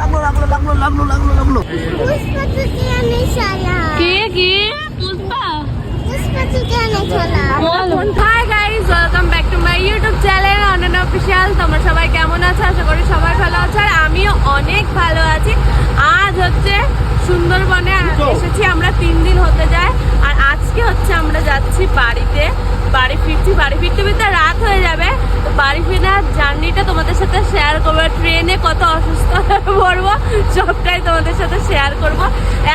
লাগল লাগল লাগল লাগল লাগল লাগল লাগল। কে কে? Pushpa. Pushpa hi guys welcome back to my YouTube channel অনন official তোমরা সবাই কেমন আছো? আশা করি সবাই ভালো আছো আর আমিও অনেক ভালো আছি। আজ হচ্ছে সুন্দরবনে এসেছি আমরা তিন দিন হতে যায়। আর আজকে হচ্ছে আমরা যাচ্ছি বাড়িতে বাড়ি ফিরছি বাড়ি ফিরতে ফিরতে রাত হয়ে যাবে। বাড়ি ফেরার জার্নিটা তোমাদের সাথে শেয়ার করব। ট্রেনে কত অসুস্থ হয়ে পড়ব সবটাই তোমাদের সাথে শেয়ার করব।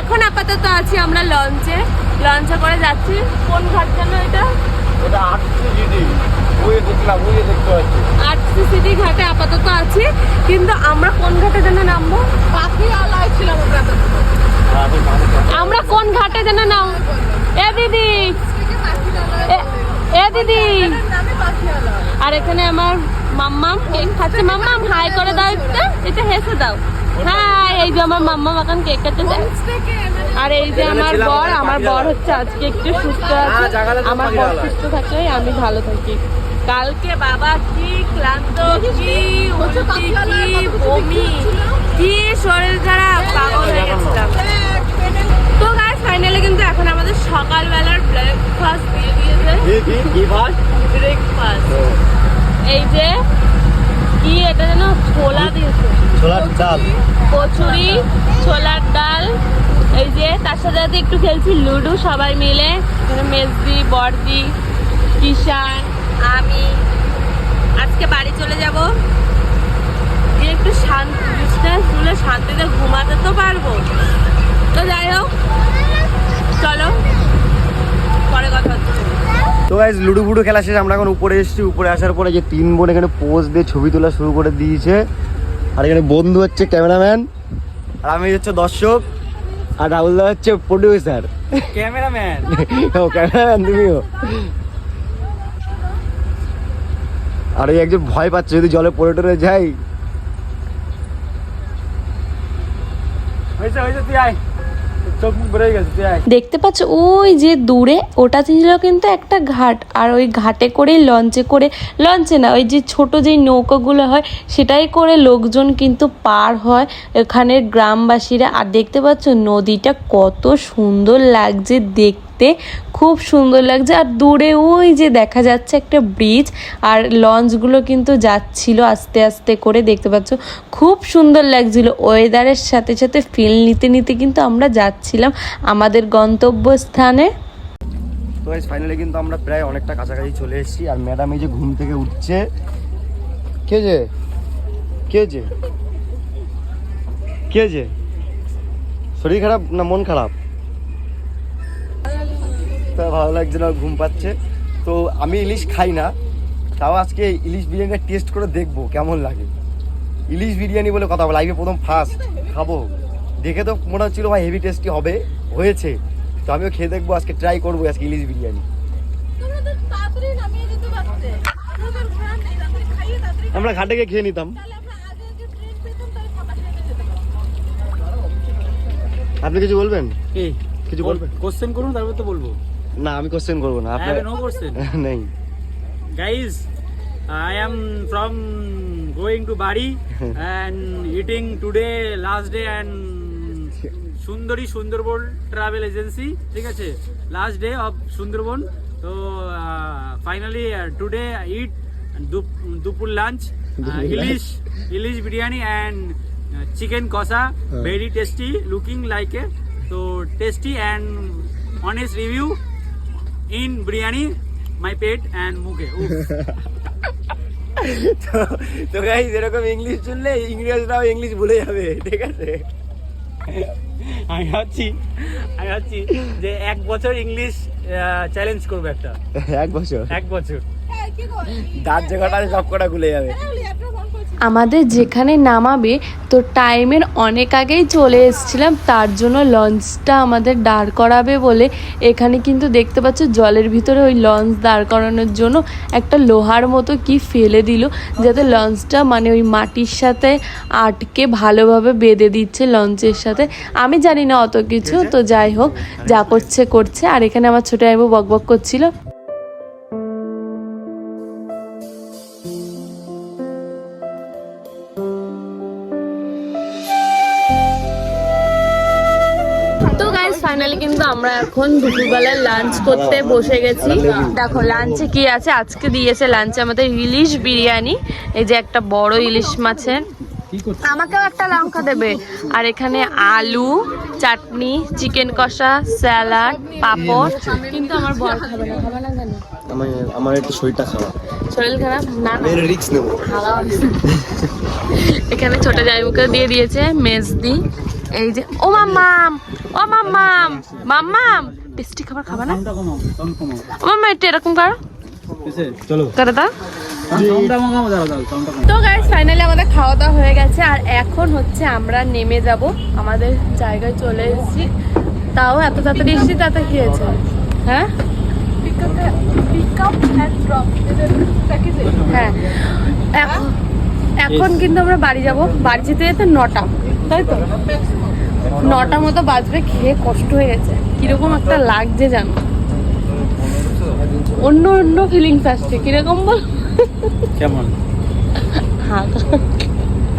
এখন আপাতত আছি আমরা লঞ্চে লঞ্চে করে যাচ্ছি। কোন ঘাট যেন এটা? এটা আটশো জিডি ওই দেখলাম ওই দেখতে পাচ্ছি। আরসিসিডি ঘাটে আপাতত আছি। কিন্তু আমরা কোন ঘাটে যেন নামবো? আমরা কোন ঘাটে যেন নাম এ দিদি! এ দিদি! আর এখানে আমার মাম্মাম। কেক খাচ্ছে মাম্মাম হাই করে দাও একটু। এটা হেসে দাও। হাই এই যে আমার মাম্মাম এখন কেক কাটতেছে আর এই যে আমার বর আমার বর হচ্ছে আজকে একটু সুস্থ আছে। আমার বর সুস্থ থাকলে আমি ভালো থাকি। কালকে বাবা কি ক্লান্ত কি উল্টি কি বমি কি শরীর খারাপ পাগল হয়ে গেছিলাম। তো গাইস ফাইনালি কিন্তু এখন আমাদের সকালবেলার ব্রেকফাস্ট দিয়ে দিয়েছে। ব্রেকফাস্ট এই যে কি এটা যেন? ছোলা দিয়েছে। ছোলার কচুরি ছোলার ডাল। এই যে তার সাথে সাথে একটু খেলছি লুডো সবাই মিলে। মেজদি বড়দি কিষান আমি। আজকে বাড়ি চলে যাব। গিয়ে একটু শান্তি বিছনায় শুলে শান্তিতে ঘুমাতে তো পারব। তো যাই হোক চলো। পরে কথা হচ্ছে। তো গাইজ লুডু ফুডু খেলা শেষে আমরা এখন উপরে এসেছি। উপরে আসার পরে যে তিন বোন এখানে পোজ দিয়ে ছবি তোলা শুরু করে দিয়েছে। আর এখানে বন্ধু হচ্ছে ক্যামেরাম্যান আর আমি হচ্ছে দর্শক আর রাহুল দা হচ্ছে প্রডিউসার ক্যামেরাম্যান ও ক্যামেরাম্যান তুমিও। আর এই একজন ভয় পাচ্ছে যদি জলে পড়ে টরে যাই। হয়েছে হয়েছে তুই আয়। দেখতে পাচ্ছ, ওই যে দূরে, ওটা ছিল কিন্তু একটা ঘাট, আর ওই ঘাটে করে লঞ্চে করে, লঞ্চে না, ওই যে ছোট যেই নৌকাগুলো হয়, সেটাই করে লোকজন কিন্তু পার হয় এখানের গ্রামবাসীরা। আর দেখতে পাচ্ছ, নদীটা কত সুন্দর লাগছে দেখতে। খুব সুন্দর লাগছে। আর দূরে ওই যে দেখা যাচ্ছে একটা ব্রিজ আর লঞ্চগুলো কিন্তু যাচ্ছিল আস্তে আস্তে করে, দেখতে পাচ্ছ? খুব সুন্দর লাগছিল। ওয়েদারের সাথে সাথে ফিল নিতে নিতে কিন্তু আমরা যাচ্ছিলাম আমাদের গন্তব্যস্থানে। তো ফাইনালি কিন্তু আমরা প্রায় অনেকটা কাছাকাছি চলে এসেছি। আর ম্যাডাম এই যে ঘুম থেকে উঠছে। কে যে? কে যে? কে যে? শরীর খারাপ না মন খারাপ? তা ভালো লাগছে না ঘুম পাচ্ছে। তো আমি ইলিশ খাই না তাও আজকে ইলিশ বিরিয়ানিটা টেস্ট করে দেখব কেমন লাগে। ইলিশ বিরিয়ানি বলে কথা বলে লাইফে প্রথম ফার্স্ট খাব। দেখে তো মনে হচ্ছিল ভাই হেভি টেস্টি হবে হয়েছে। তো আমিও খেয়ে দেখব আজকে ট্রাই করব আজকে ইলিশ বিরিয়ানি। আমরা ঘাটে গিয়ে খেয়ে নিতাম। আপনি কিছু বলবেন? কি? কিছু বলবেন? কোশ্চেন করুন তারপর তো বলব। না আমি কোশ্চেন করব না। হ্যাভ নো কোশ্চেন নেই। Guys I am from going to বাড়ি and eating today last day and সুন্দরী সুন্দরবন ট্রাভেল এজেন্সি ঠিক আছে? লাস্ট ডে অফ সুন্দরবন তো ফাইনালি টুডে ইট দুপুর lunch ilish ilish biryani and chicken kosha very tasty looking like a তো tasty and honest review in biryani my pet and মুখে। তো তো guys এরকম ইংলিশ শুনলে ইংরেজরাও ইংলিশ ভুলে যাবে ঠিক আছে? আমি ভাবছি আমি ভাবছি যে এক বছর ইংলিশ চ্যালেঞ্জ করব একটা। এক বছর? এক বছর। দাঁত জায়গাটা সব কটা খুলে যাবে। আমাদের যেখানে নামাবে, তো টাইমের অনেক আগেই চলে এসেছিলাম, তার জন্য লঞ্চটা আমাদের দাঁড় করাবে বলে। এখানে কিন্তু দেখতে পাচ্ছ, জলের ভিতরে ওই লঞ্চ দাঁড় করানোর জন্য একটা লোহার মতো কি ফেলে দিল, যাতে লঞ্চটা মানে ওই মাটির সাথে আটকে ভালোভাবে বেঁধে দিচ্ছে লঞ্চের সাথে। আমি জানি না অত কিছু, তো যাই হোক, যা করছে করছে। আর এখানে আমার ছোটো আইবু বকবক করছিল। আমরা এখন দুপুরবেলায় লাঞ্চ করতে বসে গেছি। দেখো লাঞ্চে কি আছে? আজকে দিয়েছে লাঞ্চে আমাদের ইলিশ বিরিয়ানি। এই যে একটা বড় ইলিশ মাছের। আমাকেও একটা লঙ্কা দেবে। আর এখানে আলু চাটনি চিকেন কষা স্যালাড পাপড়। কিন্তু আমার বর খাবে না। খাবে না কেন? আমার আমার একটু শরীরটা খারাপ। শরীর খারাপ? না এখানে ছোট জাইবুকে দিয়ে দিয়েছে মেজদি। এই যে ও মাম্মাম ও মাম্মাম মাম্মাম। টেস্টি খাবার খাবা না? ও মাম্মা একটু এরকম করো। চলো। করে দাও। তো গাইস ফাইনালি আমাদের খাওয়া দাওয়া হয়ে গেছে আর এখন হচ্ছে আমরা নেমে যাব। আমাদের জায়গায় চলে এসেছি। তাও এত তাড়াতাড়ি এসেছি তাতে কি হয়েছে? হ্যাঁ? হ্যাঁ। এখন এখন কিন্তু আমরা বাড়ি যাব। বাড়ি যেতে যেতে নটা। তাই তো? নটা মতো বাজবে খেয়ে কষ্ট হয়ে গেছে। কীরকম একটা লাগছে জানো? অন্য অন্য ফিলিংস আসছে। কীরকম বল? কেমন?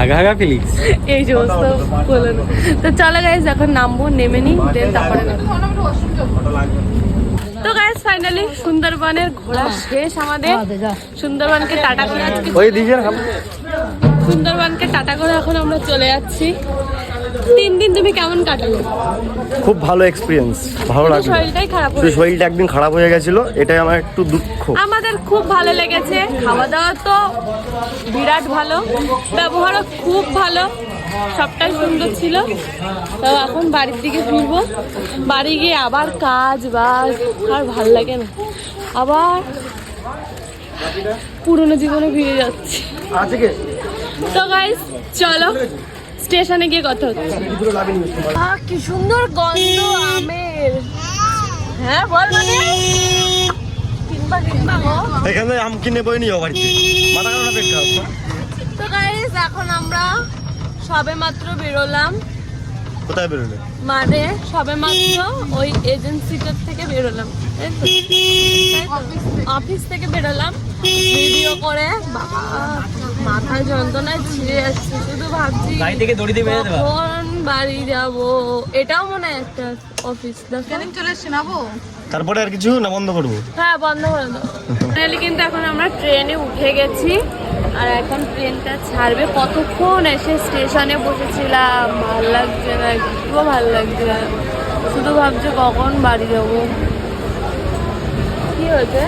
আগা আগা ফিলিক্স এই সমস্ত বলে তো চলো গাইজ এখন নামবো নেমে নি দেন তারপরে তো গাইজ ফাইনালি সুন্দরবনের ঘোরা শেষ আমাদের। সুন্দরবনকে টাটা করে আজকে সুন্দরবনকে টাটা করে এখন আমরা চলে যাচ্ছি। তিন দিন তুমি কেমন কাটালে? খুব ভালো এক্সপিরিয়েন্স ভালো লাগল। শরীরটাই খারাপ হয়ে শরীরটা একদিন খারাপ হয়ে গেছিল এটাই আমার একটু দুঃখ। আমাদের খুব ভালো লেগেছে। খাওয়া দাওয়া তো বিরাট ভালো ব্যবহারও খুব ভালো সবটাই সুন্দর ছিল। তো এখন বাড়ির দিকে ফিরবো। বাড়ি গিয়ে আবার কাজ বাজ আর ভালো লাগে না। আবার পুরনো জীবনে ফিরে যাচ্ছি। তো গাইস চলো। স্টেশনে গিয়ে কথা হচ্ছে। কি সুন্দর গন্ধ আমের। হ্যাঁ বল মানে। কিনবা কিনবা গো এখানে আম কিনে বই নিও বাড়িতে। মাথা কারণে পেট তো গাইস এখন আমরা সবে মাত্র বেরোলাম। কোথায় বেরোলে? মানে সবে মাত্র ওই এজেন্সিটার থেকে বেরোলাম? অফিস থেকে বেরোলাম। ভিডিও করে। বাবা মাথায় যন্ত্রণায় ছিঁড়ে যাচ্ছে শুধু ভাবছি গাড়ি থেকে দড়ি দিয়ে বেঁধে দেবা। কখন বাড়ি যাব? এটাও মনে হয় একটা অফিস দেখো। তারপরে আর কিছু না বন্ধ করব? হ্যাঁ বন্ধ করে দাও। ফাইনালি কিন্তু এখন আমরা ট্রেনে উঠে গেছি আর এখন ট্রেনটা ছাড়বে। কতক্ষণ এসে স্টেশনে বসেছিলাম? ভালো লাগছে না একটুও ভালো লাগছে না। শুধু ভাবছি কখন বাড়ি যাব। কি হয়েছে?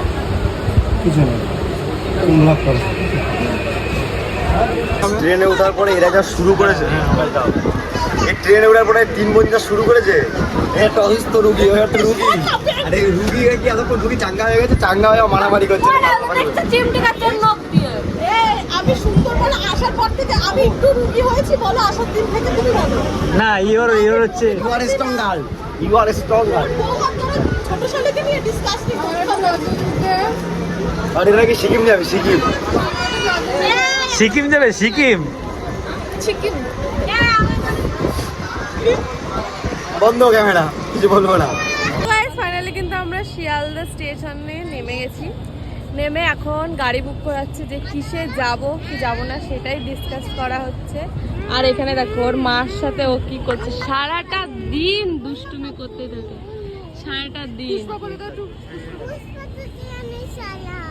ট্রেনে ওঠার পরে এরা যা শুরু করেছে এই ট্রেনে ওঠার পরে তিন বোন যা শুরু করেছে এ একটা অসুস্থ রুগী ও একটা রুগী। আরে রুগী কি এতক্ষণ রুগী চাঙ্গা হয়ে গেছে? চাঙ্গা হয়ে মারামারি করছে। চিমটি কাটার নখ দিয়ে। এই, আমি সুন্দরবন আসার পর থেকে আমি একটু রুগী হয়েছি বলো আসার দিন থেকে তুমি বলো। না ইওর ইওর হচ্ছে you are strong girl you are strong girl আর এরা সিকিম যাবে? সিকিম। সিকিম যাবে সিকিম। বন্ধ ক্যামেরা কিছু বলব না। ফাইনালি কিন্তু আমরা শিয়ালদা স্টেশনে নেমে গেছি। নেমে এখন গাড়ি বুক করাচ্ছে যে কিসে যাব কি যাব না সেটাই ডিসকাস করা হচ্ছে। আর এখানে দেখো ওর মার সাথে ও কি করছে? সারাটা দিন দুষ্টুমি করতে থাকে। সারাটা দিন।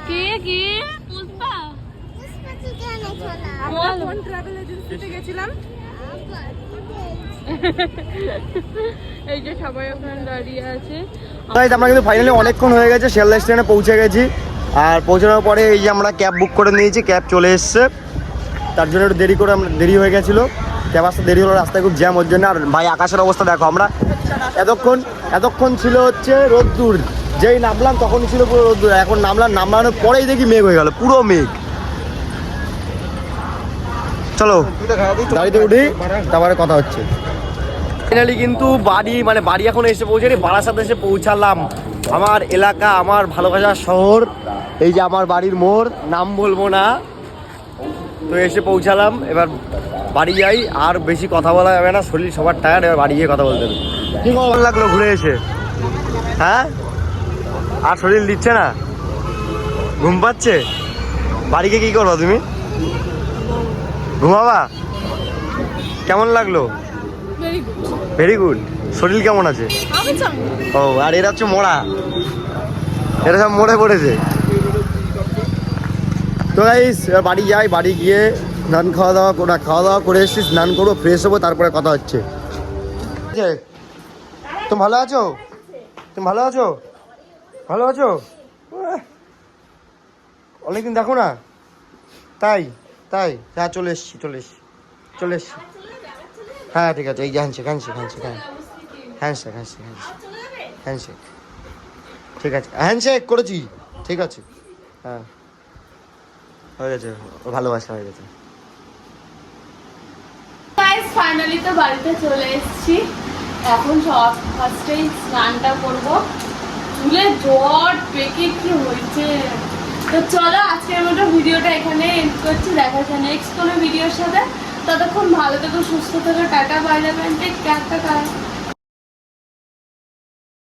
কে কে? পুষ্পা? বল। এই যে সবাই ওখানে দাঁড়িয়ে আছে। গাইজ আমরা কিন্তু ফাইনালি অনেকক্ষণ হয়ে গেছে শিয়ালদা স্টেশনে পৌঁছে গেছি। আর পৌঁছানোর পরে এই যে আমরা ক্যাব বুক করে নিয়েছি ক্যাব চলে এসছে। তার জন্য একটু দেরি করে আমরা দেরি হয়ে গেছিল। ক্যাব আসতে দেরি হলো রাস্তায় খুব জ্যাম ওর জন্য। আর ভাই আকাশের অবস্থা দেখো আমরা এতক্ষণ এতক্ষণ ছিল হচ্ছে রোদ্দুর। যেই নামলাম তখনই ছিল পুরো রোদ্দুর। এখন নামলাম নামানোর পরেই দেখি মেঘ হয়ে গেল, পুরো মেঘ। চলো, গাড়িতে উঠি, তারপরে কথা হচ্ছে। ফাইনালি কিন্তু বাড়ি মানে বাড়ি এখন এসে পৌঁছানি বারাসাতে এসে পৌঁছালাম। আমার এলাকা, আমার ভালোবাসার শহর, এই যে আমার বাড়ির মোড়, নাম বলব না। তো এসে পৌঁছালাম, এবার বাড়ি যাই, আর বেশি কথা বলা যাবে না, শরীর সবার টায়ার্ড এবার বাড়ি গিয়ে কথা বলতে হবে। কি খবর? লাগল ঘুরে এসে? হ্যাঁ? আর শরীর দিচ্ছে না? ঘুম পাচ্ছে? বাড়িকে কি করব তুমি? ঘুমাবা? কেমন লাগল? ভেরি গুড শরীর কেমন আছে? ও আর এরা হচ্ছে মোড়া। এরা সব মরে পড়েছে। তো গাইস এবার বাড়ি যাই বাড়ি গিয়ে স্নান খাওয়া দাওয়া করে খাওয়া দাওয়া করে এসেছি স্নান করব ফ্রেশ হব তারপরে কথা হচ্ছে। ঠিক আছে? তুমি ভালো আছো তুমি ভালো আছো ভালো আছো অনেকদিন দেখো না তাই তাই হ্যাঁ চলে এসছি চলে এসছি চলে এসছি হ্যাঁ ঠিক আছে এই যে হ্যান্ডশেক হ্যান্ডশেক হ্যান্ডশেক হ্যাঁ হ্যান্ডশেক হ্যান্ডশেক হ্যান্ডশেক হ্যান্ডশেক ঠিক আছে হ্যান্ডশেক করেছি। ঠিক আছে। হ্যাঁ। হয়ে গেছে। ভালোবাসা হয়ে গেছে। ফাইনালি তো বাড়িতে চলে এখন সব ফার্স্টেই স্নানটা করব। চুলে জট পেকে কি হয়েছে? তো চলো আজকের মতো ভিডিওটা এখানে এন্ড করছি। দেখা যায় নেক্সট কোনো ভিডিওর সাথে। ততক্ষণ ভালো থেকো, সুস্থ থেকো, টাটা বাইরে টেক টাটা